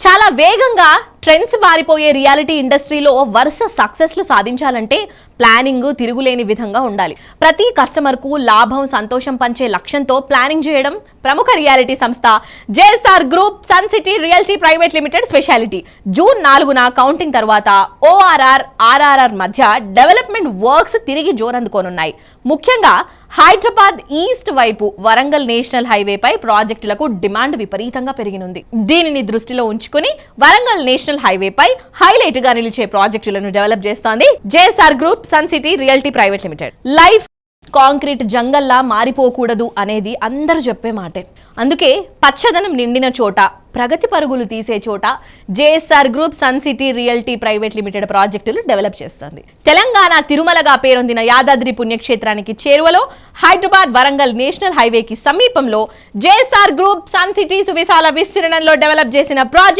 చాలా వేగంగా ట్రెండ్స్ మారిపోయే రియాలిటీ ఇండస్ట్రీలో వరుస సక్సెస్లు సాధించాలంటే ప్లానింగ్ తిరుగులేని విధంగా ఉండాలి. ప్రతి కస్టమర్కు లాభం సంతోషం పంచే లక్ష్యంతో ప్లానింగ్ చేయడం ప్రముఖ రియాలిటీ సంస్థ JSR group Sun City realty private limited speciality. June నాలుగున కౌంటింగ్ తర్వాత ఓఆర్ఆర్ ఆర్ఆర్ఆర్ మధ్య డెవలప్మెంట్ వర్క్స్ తిరిగి జోరందుకోనున్నాయి. ముఖ్యంగా హైదరాబాద్ ఈస్ట్ వైపు వరంగల్ నేషనల్ హైవేపై ప్రాజెక్టులకు డిమాండ్ విపరీతంగా పెరిగినుంది. దీనిని దృష్టిలో ఉంచుకుని వరంగల్ నేషనల్ హైవేపై హైలైట్గా నిలిచే ప్రాజెక్టులను డెవలప్ చేస్తోంది JSR group Sun City realty private limited. Life concrete జంగల్లా మారిపోకూడదు అనేది అందరూ చెప్పే మాటే. అందుకే పచ్చదనం నిండిన చోట ప్రగతి పరుగులు తీసే చోట JSR group Sun City realty private limited ప్రాజెక్టులు డెవలప్ చేస్తుంది. తెలంగాణ తిరుమలగా పేరొందిన యాదాద్రి పుణ్యక్షేత్రానికి చేరువలో హైదరాబాద్ వరంగల్ నేషనల్ హైవేకి సమీపంలో జేఎస్ఆర్ గ్రూప్ సన్ సిటీ సువిశాల విస్తీర్ణంలో డెవలప్ చేసిన ప్రాజెక్ట్